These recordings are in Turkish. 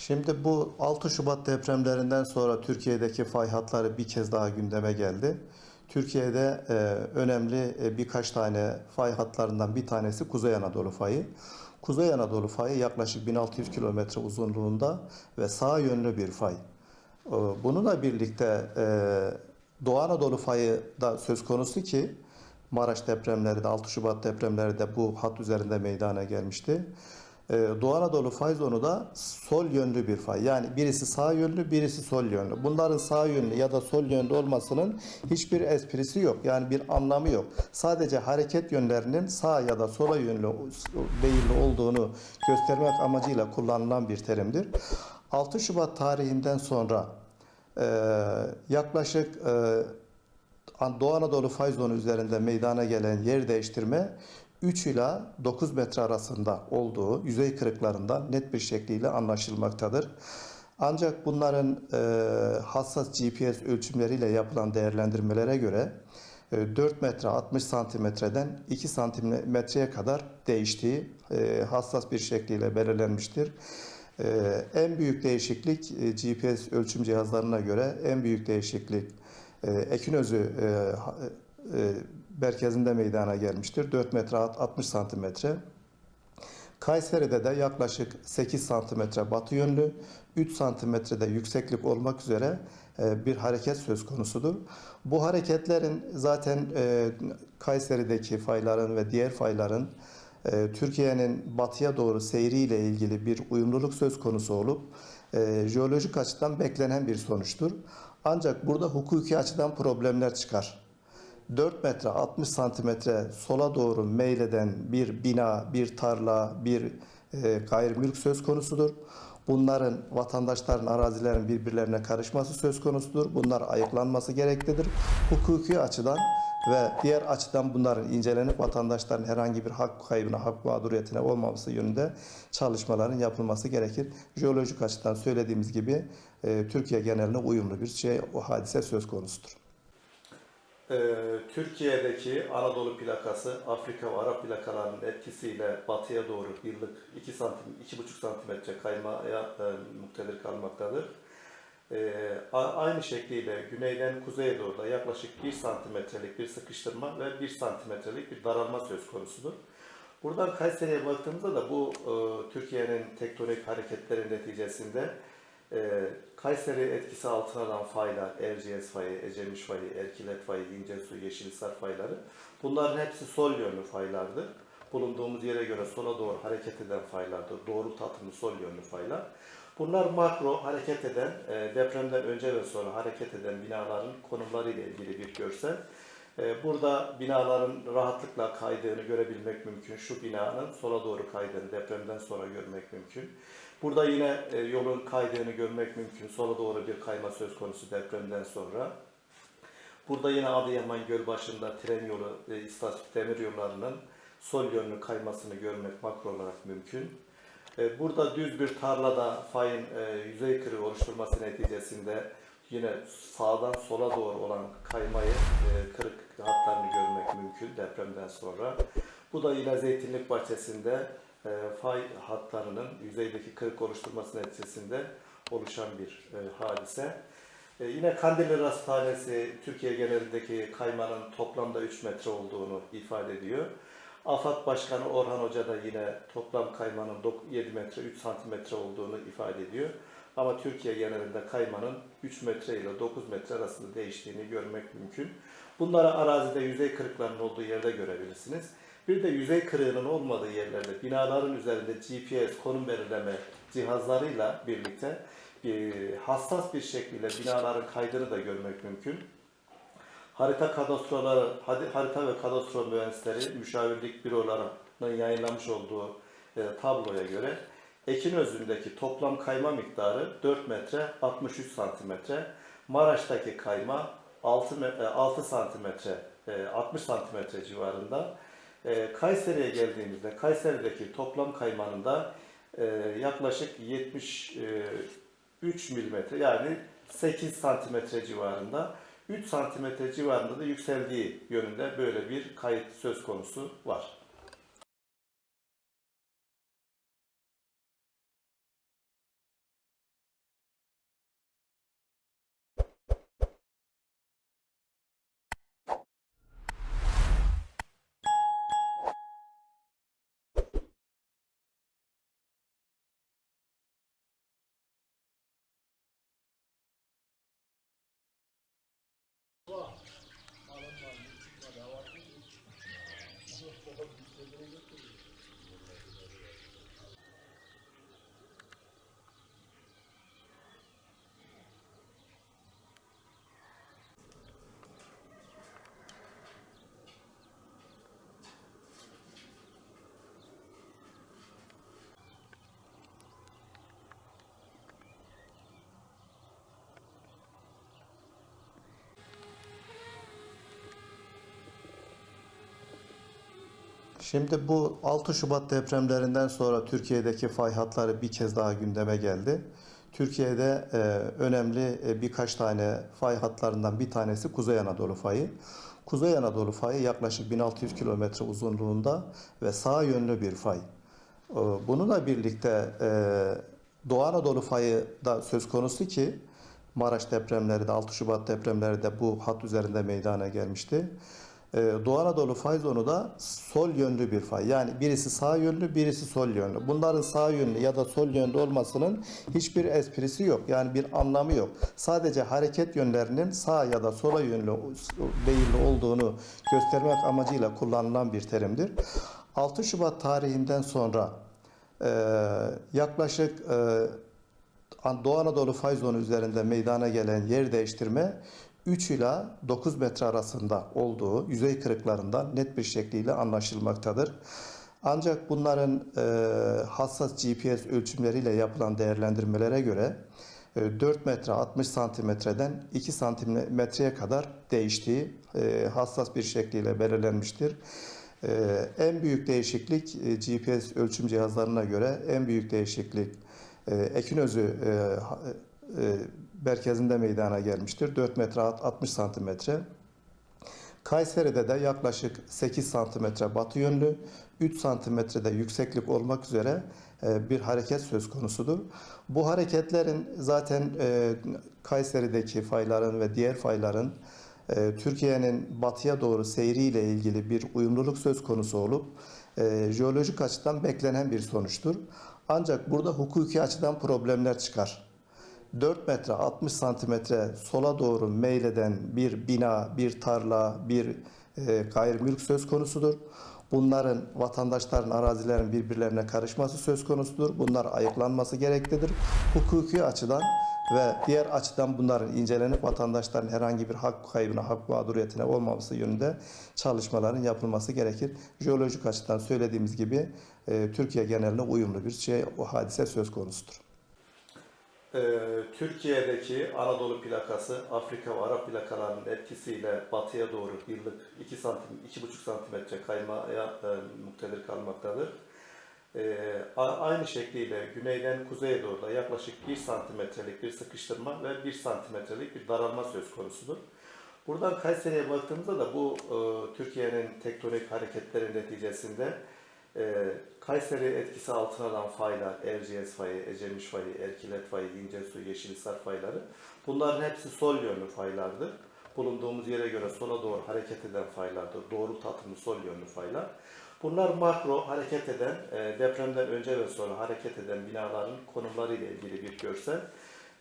Şimdi bu 6 Şubat depremlerinden sonra Türkiye'deki fay hatları bir kez daha gündeme geldi. Türkiye'de e, önemli e, birkaç tane fay hatlarından bir tanesi Kuzey Anadolu fayı. Kuzey Anadolu fayı yaklaşık 1600 kilometre uzunluğunda ve sağ yönlü bir fay. E, Bununla birlikte e, Doğu Anadolu fayı da söz konusu ki Maraş depremleri de 6 Şubat depremleri de bu hat üzerinde meydana gelmişti. Ee, Doğu Anadolu fay zonu da sol yönlü bir fay. Yani birisi sağ yönlü, birisi sol yönlü. Bunların sağ yönlü ya da sol yönlü olmasının hiçbir esprisi yok. Yani bir anlamı yok. Sadece hareket yönlerinin sağ ya da sola yönlü değil olduğunu göstermek amacıyla kullanılan bir terimdir. 6 Şubat tarihinden sonra e, yaklaşık e, Doğu Anadolu fay zonu üzerinde meydana gelen yer değiştirme 3 ila 9 metre arasında olduğu yüzey kırıklarından net bir şekliyle anlaşılmaktadır. Ancak bunların e, hassas GPS ölçümleriyle yapılan değerlendirmelere göre e, 4 metre 60 santimetreden 2 santimetreye kadar değiştiği e, hassas bir şekliyle belirlenmiştir. E, en büyük değişiklik e, GPS ölçüm cihazlarına göre en büyük değişiklik e, Ekinözü e, e, merkezinde meydana gelmiştir. 4 metre 60 santimetre. Kayseri'de de yaklaşık 8 santimetre batı yönlü, 3 santimetrede yükseklik olmak üzere e, bir hareket söz konusudur. Bu hareketlerin zaten e, Kayseri'deki fayların ve diğer fayların e, Türkiye'nin batıya doğru seyriyle ilgili bir uyumluluk söz konusu olup jeolojik açıdan beklenen bir sonuçtur. Ancak burada hukuki açıdan problemler çıkar. 4 metre 60 santimetre sola doğru meyleden bir bina, bir tarla, bir e, gayrimülk söz konusudur. Bunların vatandaşların arazilerin birbirlerine karışması söz konusudur. Bunlar ayıklanması gereklidir. Hukuki açıdan ve diğer açıdan bunların incelenip vatandaşların herhangi bir hak kaybına, hak mağduriyetine olmaması yönünde çalışmaların yapılması gerekir. Jeolojik açıdan söylediğimiz gibi e, Türkiye geneline uyumlu bir şey, o hadise söz konusudur. Ee, Türkiye'deki Anadolu plakası Afrika ve Arap plakalarının etkisiyle batıya doğru yıllık 2 santim, 2,5 santimetre kaymaya e, muktedir kalmaktadır. A- aynı şekliyle güneyden kuzeye doğru da yaklaşık 1 santimetrelik bir sıkıştırma ve 1 santimetrelik bir daralma söz konusudur. Buradan Kayseri'ye baktığımızda da bu e, Türkiye'nin tektonik hareketleri neticesinde e, Kayseri etkisi altına alan faylar, Erciyes fayı, Ecemiş fayı, Erkilet fayı, İncesu, Yeşilhisar fayları bunların hepsi sol yönlü faylardır. Bulunduğumuz yere göre sola doğru hareket eden faylardır. Doğru tatımlı sol yönlü faylar. Bunlar makro hareket eden, e, depremden önce ve sonra hareket eden binaların konumları ile ilgili bir görsel. E, Burada binaların rahatlıkla kaydığını görebilmek mümkün. Şu binanın sola doğru kaydığını depremden sonra görmek mümkün. Burada yine e, yolun kaydığını görmek mümkün. Sola doğru bir kayma söz konusu depremden sonra. Burada yine Adıyaman Gölbaşı'nda tren yolu, e, istasyon demir yollarının sol yönlü kaymasını görmek makro olarak mümkün. E, Burada düz bir tarlada fayın yüzey kırığı oluşturması neticesinde yine sağdan sola doğru olan kaymayı, e, kırık hatlarını görmek mümkün depremden sonra. Bu da yine Zeytinlik Bahçesi'nde e, fay hatlarının yüzeydeki kırık oluşturması neticesinde oluşan bir e, hadise. E, yine Kandilli Rasathanesi Türkiye genelindeki kaymanın toplamda 3 metre olduğunu ifade ediyor. AFAD Başkanı Orhan Hoca da yine toplam kaymanın dok- 7 metre 3 santimetre olduğunu ifade ediyor. Ama Türkiye genelinde kaymanın 3 metre ile 9 metre arasında değiştiğini görmek mümkün. Bunları arazide yüzey kırıklarının olduğu yerde görebilirsiniz. Bir de yüzey kırığının olmadığı yerlerde binaların üzerinde GPS konum belirleme cihazlarıyla birlikte e, hassas bir şekilde binaların kaydını da görmek mümkün. Harita kadastroları, harita ve kadastro mühendisleri müşavirlik bürolarının yayınlamış olduğu e, tabloya göre Ekin özündeki toplam kayma miktarı 4 metre 63 santimetre. Maraş'taki kayma 6, me- e, 6 santimetre e, 60 santimetre civarında. E, Kayseri'ye geldiğimizde Kayseri'deki toplam kaymanın da e, yaklaşık 73 milimetre yani 8 santimetre civarında. 3 santimetre civarında da yükseldiği yönünde böyle bir kayıt söz konusu var. Şimdi bu 6 Şubat depremlerinden sonra Türkiye'deki fay hatları bir kez daha gündeme geldi. Türkiye'de e, önemli e, birkaç tane fay hatlarından bir tanesi Kuzey Anadolu fayı. Kuzey Anadolu fayı yaklaşık 1600 kilometre uzunluğunda ve sağ yönlü bir fay. E, Bununla birlikte e, Doğu Anadolu fayı da söz konusu ki Maraş depremleri de 6 Şubat depremleri de bu hat üzerinde meydana gelmişti. Ee, Doğu Anadolu fay zonu da sol yönlü bir fay. Yani birisi sağ yönlü, birisi sol yönlü. Bunların sağ yönlü ya da sol yönlü olmasının hiçbir esprisi yok. Yani bir anlamı yok. Sadece hareket yönlerinin sağ ya da sola yönlü değil olduğunu göstermek amacıyla kullanılan bir terimdir. 6 Şubat tarihinden sonra e, yaklaşık e, Doğu Anadolu fay zonu üzerinde meydana gelen yer değiştirme 3 ila 9 metre arasında olduğu yüzey kırıklarından net bir şekliyle anlaşılmaktadır. Ancak bunların e, hassas GPS ölçümleriyle yapılan değerlendirmelere göre e, 4 metre 60 santimetreden 2 santimetreye kadar değiştiği e, hassas bir şekliyle belirlenmiştir. E, en büyük değişiklik e, GPS ölçüm cihazlarına göre en büyük değişiklik e, Ekinözü e, e, merkezinde meydana gelmiştir. 4 metre 60 santimetre. Kayseri'de de yaklaşık 8 santimetre batı yönlü, 3 santimetrede yükseklik olmak üzere e, bir hareket söz konusudur. Bu hareketlerin zaten e, Kayseri'deki fayların ve diğer fayların e, Türkiye'nin batıya doğru seyriyle ilgili bir uyumluluk söz konusu olup jeolojik açıdan beklenen bir sonuçtur. Ancak burada hukuki açıdan problemler çıkar. 4 metre 60 santimetre sola doğru meyleden bir bina, bir tarla, bir e, gayrimülk söz konusudur. Bunların vatandaşların arazilerin birbirlerine karışması söz konusudur. Bunlar ayıklanması gereklidir. Hukuki açıdan ve diğer açıdan bunların incelenip vatandaşların herhangi bir hak kaybına, hak mağduriyetine olmaması yönünde çalışmaların yapılması gerekir. Jeolojik açıdan söylediğimiz gibi e, Türkiye geneline uyumlu bir şey, o hadise söz konusudur. Ee, Türkiye'deki Anadolu plakası Afrika ve Arap plakalarının etkisiyle batıya doğru yıllık 2 santim, 2,5 santimetre kaymaya e, muktedir kalmaktadır. A- aynı şekliyle güneyden kuzeye doğru da yaklaşık 1 santimetrelik bir sıkıştırma ve 1 santimetrelik bir daralma söz konusudur. Buradan Kayseri'ye baktığımızda da bu e, Türkiye'nin tektonik hareketleri neticesinde e, Kayseri etkisi altına alan faylar, Erciyes fayı, Ecemiş fayı, Erkilet fayı, İncesu, Yeşilhisar fayları bunların hepsi sol yönlü faylardır. Bulunduğumuz yere göre sola doğru hareket eden faylardır. Doğru tatımlı sol yönlü faylar. Bunlar makro hareket eden, e, depremden önce ve sonra hareket eden binaların konumları ile ilgili bir görsel.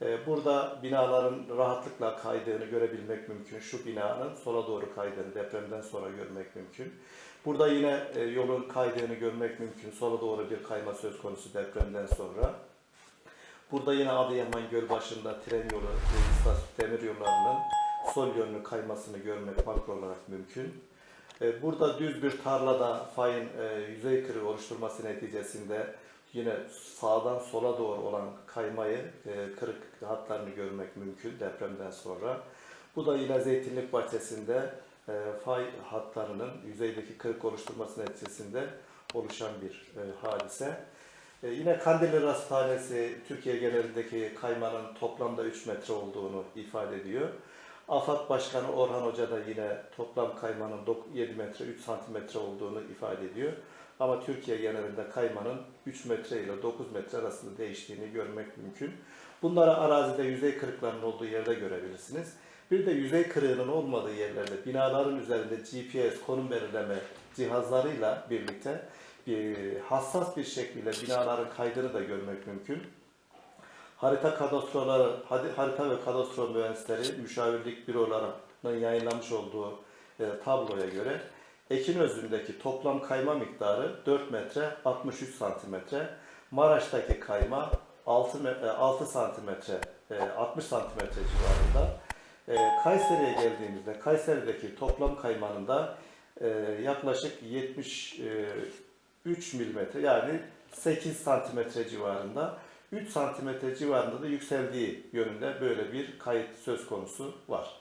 E, Burada binaların rahatlıkla kaydığını görebilmek mümkün. Şu binanın sola doğru kaydığını depremden sonra görmek mümkün. Burada yine e, yolun kaydığını görmek mümkün. Sola doğru bir kayma söz konusu depremden sonra. Burada yine Adıyaman Gölbaşı'nda tren yolu, demir yollarının sol yönlü kaymasını görmek makro olarak mümkün. E, Burada düz bir tarlada fayın e, yüzey kırığı oluşturması neticesinde yine sağdan sola doğru olan kaymayı, e, kırık hatlarını görmek mümkün depremden sonra. Bu da yine Zeytinlik Bahçesi'nde e, fay hatlarının yüzeydeki kırık oluşturması neticesinde oluşan bir e, hadise. Yine Kandilli Rasathanesi Türkiye genelindeki kaymanın toplamda 3 metre olduğunu ifade ediyor. AFAD Başkanı Orhan Hoca da yine toplam kaymanın dok- 7 metre 3 santimetre olduğunu ifade ediyor. Ama Türkiye genelinde kaymanın 3 metre ile 9 metre arasında değiştiğini görmek mümkün. Bunları arazide yüzey kırıklarının olduğu yerde görebilirsiniz. Bir de yüzey kırığının olmadığı yerlerde binaların üzerinde GPS konum belirleme cihazlarıyla birlikte bir hassas bir şekilde binaların kaydını da görmek mümkün. Harita kadastroları, harita ve kadastro mühendisleri müşavirlik bürolarının yayınlamış olduğu e, tabloya göre Ekin özündeki toplam kayma miktarı 4 metre 63 santimetre. Maraş'taki kayma 6, me- e, 6 santimetre e, 60 santimetre civarında. E, Kayseri'ye geldiğimizde Kayseri'deki toplam kaymanın da e, yaklaşık 73 milimetre yani 8 santimetre civarında. 3 santimetre civarında da yükseldiği yönünde böyle bir kayıt söz konusu var.